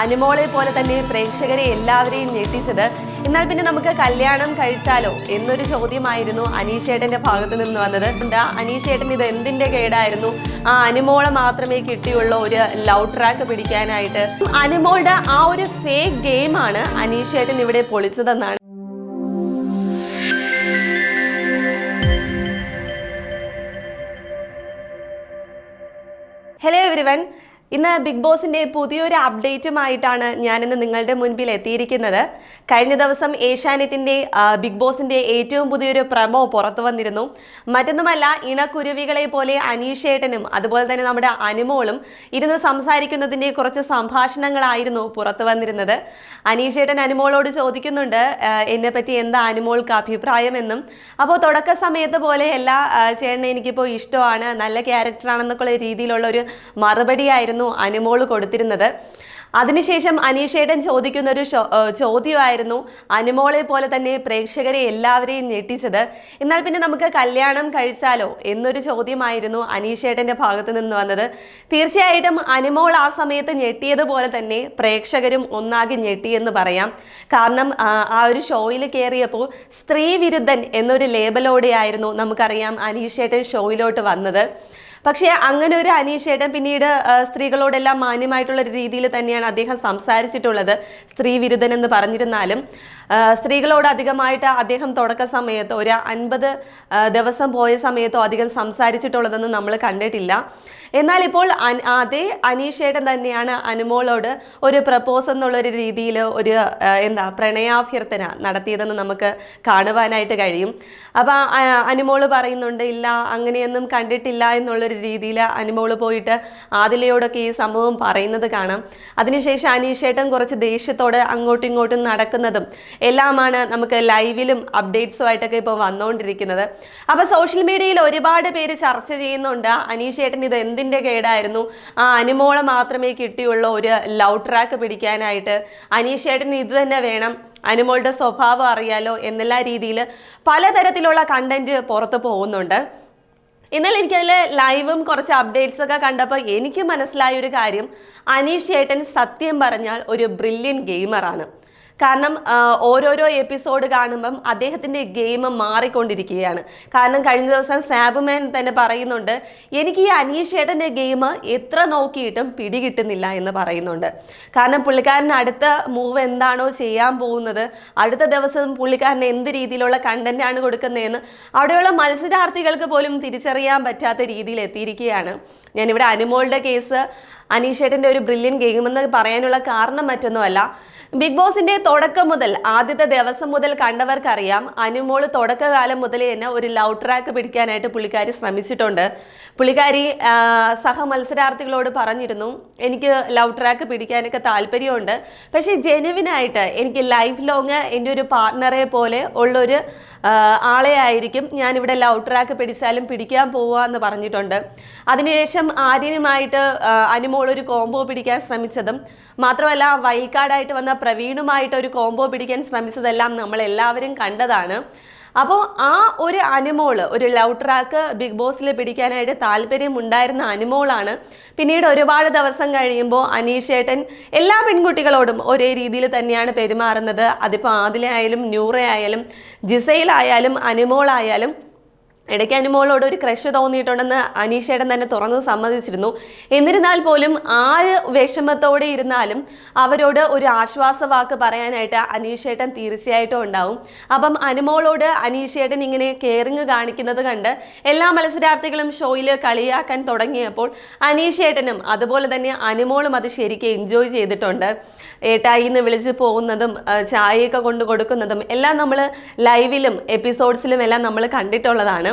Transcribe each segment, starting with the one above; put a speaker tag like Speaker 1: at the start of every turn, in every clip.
Speaker 1: അനുമോളെ പോലെ തന്നെ പ്രേക്ഷകരെ എല്ലാവരെയും ഞെട്ടിച്ചത്. എന്നാൽ പിന്നെ നമുക്ക് കല്യാണം കഴിച്ചാലോ എന്നൊരു ചോദ്യമായിരുന്നു അനീഷേട്ടന്റെ ഭാഗത്ത് നിന്ന് വന്നത്. എന്താ അനീഷേട്ടൻ ഇത് എന്തിന്റെ കേടായിരുന്നു? ആ അനുമോളെ മാത്രമേ കിട്ടിയുള്ള ഒരു ലവ് ട്രാക്ക് പിടിക്കാനായിട്ട്. അനുമോളുടെ ആ ഒരു ഫേക്ക് ഗെയിമാണ് അനീഷേട്ടൻ ഇവിടെ പൊളിച്ചതെന്നാണ്. ഹലോ എവരിവൺ ഇന്ന് ബിഗ് ബോസിന്റെ പുതിയൊരു അപ്ഡേറ്റുമായിട്ടാണ് ഞാനിന്ന് നിങ്ങളുടെ മുൻപിൽ എത്തിയിരിക്കുന്നത്. കഴിഞ്ഞ ദിവസം ഏഷ്യാനെറ്റിന്റെ ബിഗ് ബോസിന്റെ ഏറ്റവും പുതിയൊരു പ്രമോ പുറത്തു വന്നിരുന്നു. മറ്റൊന്നുമല്ല ഇണക്കുരുവികളെ പോലെ അനീഷേട്ടനും അതുപോലെ തന്നെ നമ്മുടെ അനുമോളും ഇരുന്ന് സംസാരിക്കുന്നതിന്റെ കുറച്ച് സംഭാഷണങ്ങളായിരുന്നു പുറത്തു വന്നിരുന്നത്. അനീഷേട്ടൻ അനുമോളോട് ചോദിക്കുന്നുണ്ട് എന്നെ പറ്റി എന്താ അനുമോൾക്ക് അഭിപ്രായം എന്നും അപ്പോൾ തുടക്ക സമയത്ത് പോലെയല്ല എല്ലാ ചേട്ടനെ എനിക്കിപ്പോൾ ഇഷ്ടമാണ്. നല്ല ക്യാരക്ടറാണെന്നൊക്കെയുള്ള രീതിയിലുള്ള ഒരു മറുപടിയായിരുന്നു അനുമോൾ കൊടുത്തിരുന്നത്. അതിനുശേഷം അനീഷേടൻ ചോദിക്കുന്ന ഒരു ചോദ്യമായിരുന്നു അനുമോളെ പോലെ തന്നെ പ്രേക്ഷകരെ എല്ലാവരെയും ഞെട്ടിച്ചത്. എന്നാൽ പിന്നെ നമുക്ക് കല്യാണം കഴിച്ചാലോ എന്നൊരു ചോദ്യമായിരുന്നു അനീഷേടന്റെ ഭാഗത്ത് നിന്ന് വന്നത്. തീർച്ചയായിട്ടും അനുമോൾ ആ സമയത്ത് ഞെട്ടിയതുപോലെ തന്നെ പ്രേക്ഷകരും ഒന്നാകെ ഞെട്ടിയെന്ന് പറയാം. കാരണം ആ, ആ ഒരു ഷോയിൽ കയറിയപ്പോൾ സ്ത്രീ വിരുദ്ധൻ എന്നൊരു ലേബലോടെയായിരുന്നു നമുക്കറിയാം അനീഷേട്ടൻ ഷോയിലോട്ട് വന്നത്. പക്ഷേ അങ്ങനെ ഒരു അനീഷേട്ടൻ പിന്നീട് സ്ത്രീകളോടെല്ലാം മാന്യമായിട്ടുള്ള ഒരു രീതിയിൽ തന്നെയാണ് അദ്ദേഹം സംസാരിച്ചിട്ടുള്ളത്. സ്ത്രീ വിരുദ്ധൻ എന്ന് പറഞ്ഞിരുന്നാലും സ്ത്രീകളോട് അധികമായിട്ട് അദ്ദേഹം തുടക്ക സമയത്ത് ഒരു അൻപത് ദിവസം പോയ സമയത്തോ അധികം സംസാരിച്ചിട്ടുള്ളതെന്ന് നമ്മൾ കണ്ടിട്ടില്ല. എന്നാൽ ഇപ്പോൾ അതേ അനീഷേട്ടൻ തന്നെയാണ് അനുമോളോട് ഒരു പ്രപ്പോസ് എന്നുള്ളൊരു രീതിയിൽ ഒരു എന്താ പ്രണയാഭ്യർത്ഥന നടത്തിയതെന്ന് നമുക്ക് കാണുവാനായിട്ട് കഴിയും. അപ്പോൾ അനുമോൾ പറയുന്നുണ്ട് ഇല്ല അങ്ങനെയൊന്നും കണ്ടിട്ടില്ല എന്നുള്ളൊരു രീതിയിൽ അനുമോൾ പോയിട്ട് ആദിലയോടൊക്കെ ഈ സംഭവം പറയുന്നത് കാണാം. അതിനുശേഷം അനീഷേട്ടൻ കുറച്ച് ദേഷ്യത്തോടെ അങ്ങോട്ടും ഇങ്ങോട്ടും നടക്കുന്നതും എല്ലാമാണ് നമുക്ക് ലൈവിലും അപ്ഡേറ്റ്സുമായിട്ടൊക്കെ ഇപ്പോൾ വന്നുകൊണ്ടിരിക്കുന്നത്. അപ്പോൾ സോഷ്യൽ മീഡിയയിൽ ഒരുപാട് പേര് ചർച്ച ചെയ്യുന്നുണ്ട്. അനീഷേട്ടൻ ഇത് എന്തിന്റെ കേടായിരുന്നു? ആ അനുമോളെ മാത്രമേ കിട്ടിയുള്ള ഒരു ലവ് ട്രാക്ക് പിടിക്കാനായിട്ട്. അനീഷേട്ടൻ ഇത് തന്നെ വേണം. അനുമോളുടെ സ്വഭാവം അറിയാലോ എന്നുള്ള രീതിയിൽ പലതരത്തിലുള്ള കണ്ടന്റ് പുറത്ത് പോകുന്നുണ്ട്. എന്നാൽ എനിക്കതിൽ ലൈവും കുറച്ച് അപ്ഡേറ്റ്സ് ഒക്കെ കണ്ടപ്പോൾ എനിക്ക് മനസ്സിലായ ഒരു കാര്യം. അനീഷ് ഏട്ടൻ സത്യം പറഞ്ഞാൽ ഒരു ബ്രില്യൻ ഗെയിമറാണ് കാരണം ഓരോരോ എപ്പിസോഡ് കാണുമ്പം അദ്ദേഹത്തിന്റെ ഗെയിം മാറിക്കൊണ്ടിരിക്കുകയാണ്. കാരണം കഴിഞ്ഞ ദിവസം സാബുമാൻ തന്നെ പറയുന്നുണ്ട് എനിക്ക് ഈ അനീഷ് ചേട്ടന്റെ ഗെയിം എത്ര നോക്കിയിട്ടും പിടികിട്ടുന്നില്ല എന്ന് പറയുന്നുണ്ട്. കാരണം പുള്ളിക്കാരൻ അടുത്ത മൂവ് എന്താണോ ചെയ്യാൻ പോകുന്നത് അടുത്ത ദിവസം പുള്ളിക്കാരൻ എന്ത് രീതിയിലുള്ള കണ്ടന്റാണ് കൊടുക്കുന്നതെന്ന് അവിടെയുള്ള മത്സരാർത്ഥികൾക്ക് പോലും തിരിച്ചറിയാൻ പറ്റാത്ത രീതിയിൽ എത്തിയിരിക്കുകയാണ്. ഞാനിവിടെ അനുമോളുടെ കേസ് അനീഷേട്ടന്റെ ഒരു ബ്രില്യൻ ഗെയിം എന്ന് പറയാനുള്ള കാരണം മറ്റൊന്നുമല്ല. ബിഗ് ബോസിന്റെ തുടക്കം മുതൽ ആദ്യത്തെ ദിവസം മുതൽ കണ്ടവർക്കറിയാം അനുമോൾ തുടക്കകാലം മുതൽ തന്നെ ഒരു ലവ് ട്രാക്ക് പിടിക്കാനായിട്ട് പുള്ളിക്കാരി ശ്രമിച്ചിട്ടുണ്ട്. പുള്ളിക്കാരി സഹ മത്സരാർത്ഥികളോട് പറഞ്ഞിരുന്നു എനിക്ക് ലവ് ട്രാക്ക് പിടിക്കാനൊക്കെ താല്പര്യമുണ്ട്. പക്ഷേ ജെനുവിനായിട്ട് എനിക്ക് ലൈഫ് ലോങ് എന്റെ ഒരു പാർട്ട്ണറെ പോലെ ഉള്ളൊരു ആളെ ആയിരിക്കും ഞാനിവിടെ ലവ് ട്രാക്ക് പിടിച്ചാലും പിടിക്കാൻ പോവുക എന്ന് പറഞ്ഞിട്ടുണ്ട്. അതിനുശേഷം ആര്യനുമായിട്ട് ആ, അനുമോൾ ഒരു കോംബോ പിടിക്കാൻ ശ്രമിച്ചതും മാത്രമല്ല വൈൽഡ് കാർഡായിട്ട് വന്ന പ്രവീണുമായിട്ട് ഒരു കോംബോ പിടിക്കാൻ ശ്രമിച്ചതെല്ലാം നമ്മൾ എല്ലാവരും കണ്ടതാണ്. അപ്പോൾ ആ ഒരു അനുമോൾ ഒരു ലവ് ട്രാക്ക് ബിഗ് ബോസിൽ പിടിക്കാനായിട്ട് താല്പര്യമുണ്ടായിരുന്ന അനുമോളാണ്. പിന്നീട് ഒരുപാട് ദിവസം കഴിയുമ്പോൾ അനീഷേട്ടൻ എല്ലാ പെൺകുട്ടികളോടും ഒരേ രീതിയിൽ തന്നെയാണ് പെരുമാറുന്നത്. അതിപ്പോൾ ആദിലയായാലും ആയാലും ജിസയിലായാലും അനുമോളായാലും ഇടയ്ക്ക് അനുമോളോട് ഒരു ക്രഷ് തോന്നിയിട്ടുണ്ടെന്ന് അനീഷേട്ടൻ തന്നെ തുറന്ന് സമ്മതിച്ചിരുന്നു. എന്നിരുന്നാൽ പോലും ആര് വിഷമത്തോടെ ഇരുന്നാലും അവരോട് ഒരു ആശ്വാസവാക്ക് പറയാനായിട്ട് അനീഷേട്ടൻ തീർച്ചയായിട്ടും ഉണ്ടാവും. അപ്പം അനുമോളോട് അനീഷേട്ടൻ ഇങ്ങനെ കെയറിങ് കാണിക്കുന്നത് കണ്ട് എല്ലാ മത്സരാർത്ഥികളും ഷോയിൽ കളിയാക്കാൻ തുടങ്ങിയപ്പോൾ അനീഷേട്ടനും അതുപോലെ തന്നെ അനുമോളും അത് ശരിക്കും എൻജോയ് ചെയ്തിട്ടുണ്ട്. ഏട്ടായി എന്ന് വിളിച്ച് പോകുന്നതും ചായയൊക്കെ കൊണ്ട് കൊടുക്കുന്നതും എല്ലാം നമ്മൾ ലൈവിലും എപ്പിസോഡ്സിലും എല്ലാം നമ്മൾ കണ്ടിട്ടുള്ളതാണ്.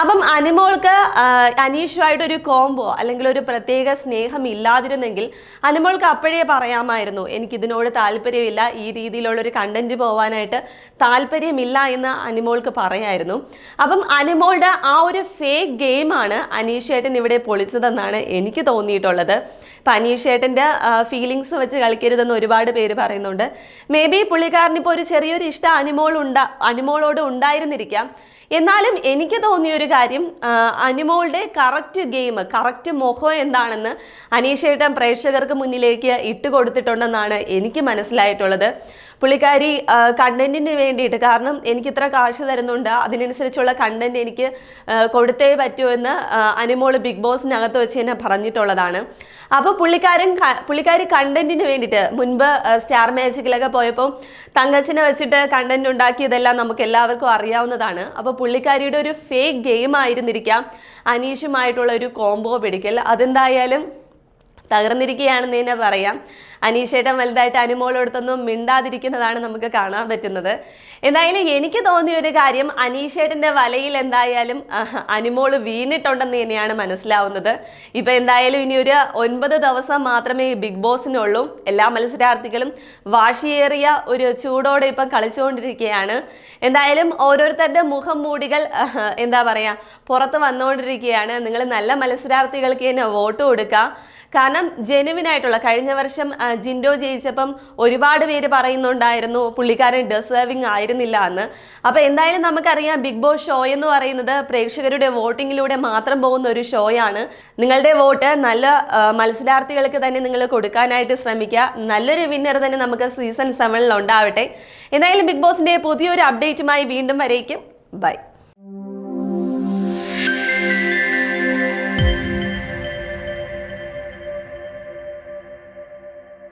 Speaker 1: അപ്പം അനുമോൾക്ക് അനീഷുമായിട്ട് ഒരു കോംബോ അല്ലെങ്കിൽ ഒരു പ്രത്യേക സ്നേഹം ഇല്ലാതിരുന്നെങ്കിൽ അനുമോൾക്ക് അപ്പോഴേ പറയാമായിരുന്നു എനിക്കിതിനോട് താല്പര്യമില്ല ഈ രീതിയിലുള്ള ഒരു കണ്ടന്റ് പോവാനായിട്ട് താല്പര്യമില്ല എന്ന് അനുമോൾക്ക് പറയായിരുന്നു. അപ്പം അനുമോളുടെ ആ ഒരു ഫേക്ക് ഗെയിമാണ് അനീഷേട്ടൻ ഇവിടെ പൊളിച്ചതെന്നാണ് എനിക്ക് തോന്നിയിട്ടുള്ളത്. ഇപ്പം അനീഷേട്ടന്റെ ഫീലിങ്സ് വെച്ച് കളിക്കരുതെന്ന് ഒരുപാട് പേര് പറയുന്നുണ്ട്. മേ ബി പുള്ളിക്കാരനിപ്പോൾ ഒരു ചെറിയൊരു ഇഷ്ടം അനുമോൾ ഉണ്ടാ അനുമോളോട് ഉണ്ടായിരുന്നിരിക്കാം. എന്നാലും എനിക്ക് തോന്നിയ ഒരു കാര്യം അനിമോളുടെ കറക്റ്റ് ഗെയിം കറക്റ്റ് മുഖം എന്താണെന്ന് അനീഷേട്ടൻ പ്രേക്ഷകർക്ക് മുന്നിലേക്ക് ഇട്ട് കൊടുത്തിട്ടുണ്ടെന്നാണ് എനിക്ക് മനസ്സിലായിട്ടുള്ളത്. പുള്ളിക്കാരി കണ്ടന്റിന് വേണ്ടിയിട്ട്. കാരണം എനിക്ക് ഇത്ര കാശ് തരുന്നുണ്ട്. അതിനനുസരിച്ചുള്ള കണ്ടന്റ് എനിക്ക് കൊടുത്തേ പറ്റൂ എന്ന് അനിമോൾ ബിഗ് ബോസിനകത്ത് വെച്ച് തന്നെ പറഞ്ഞിട്ടുള്ളതാണ്. അപ്പോൾ പുള്ളിക്കാരൻ പുള്ളിക്കാരി കണ്ടന്റിന് വേണ്ടിയിട്ട് മുൻപ് സ്റ്റാർ മാജിക്കിലൊക്കെ പോയപ്പോൾ തങ്കച്ചിനെ വെച്ചിട്ട് കണ്ടന്റ് ഉണ്ടാക്കിയതെല്ലാം നമുക്ക് എല്ലാവർക്കും അറിയാവുന്നതാണ്. അപ്പോൾ പുള്ളിക്കാരിയുടെ ഒരു ഫേക്ക് ഗെയിം ആയിരുന്നിരിക്കാം. അനീഷുമായിട്ടുള്ള ഒരു കോംബോ പിടിക്കൽ. അതെന്തായാലും തകർന്നിരിക്കുകയാണെന്ന് തന്നെ പറയാം. അനീഷേട്ടൻ വലുതായിട്ട് അനുമോളോടത്തൊന്നും മിണ്ടാതിരിക്കുന്നതാണ് നമുക്ക് കാണാൻ പറ്റുന്നത്. എന്തായാലും എനിക്ക് തോന്നിയ ഒരു കാര്യം അനീഷേട്ടന്റെ വലയിൽ എന്തായാലും അനുമോൾ വീണിട്ടുണ്ടെന്ന് തന്നെയാണ് മനസ്സിലാവുന്നത്. ഇപ്പം എന്തായാലും ഇനി ഒരു ഒൻപത് ദിവസം മാത്രമേ ബിഗ് ബോസിനുള്ളൂ. എല്ലാ മത്സരാർത്ഥികളും വാശിയേറിയ ഒരു ചൂടോടെ ഇപ്പം കളിച്ചുകൊണ്ടിരിക്കുകയാണ്. എന്തായാലും ഓരോരുത്തരുടെ മുഖം മൂടികൾ എന്താ പറയുക പുറത്ത് വന്നുകൊണ്ടിരിക്കുകയാണ്. നിങ്ങൾ നല്ല മത്സരാർത്ഥികൾക്ക് തന്നെ വോട്ട് കൊടുക്കുക കാരണം ജെനുവിനായിട്ടുള്ള കഴിഞ്ഞ വർഷം ജിൻഡോ ജയിച്ചപ്പം ഒരുപാട് പേര് പറയുന്നുണ്ടായിരുന്നു പുള്ളിക്കാരൻ ഡെസേർവിങ് ആയിരുന്നില്ല എന്ന്. അപ്പോൾ എന്തായാലും നമുക്കറിയാം ബിഗ് ബോസ് ഷോ എന്ന് പറയുന്നത് പ്രേക്ഷകരുടെ വോട്ടിങ്ങിലൂടെ മാത്രം പോകുന്ന ഒരു ഷോയാണ് നിങ്ങളുടെ വോട്ട് നല്ല മത്സരാർത്ഥികൾക്ക് തന്നെ നിങ്ങൾ കൊടുക്കാനായിട്ട് ശ്രമിക്കുക. നല്ലൊരു വിന്നർ തന്നെ നമുക്ക് സീസൺ സെവനിൽ ഉണ്ടാവട്ടെ. എന്തായാലും ബിഗ് ബോസിന്റെ പുതിയൊരു അപ്ഡേറ്റുമായി വീണ്ടും വരേക്കും. ബൈ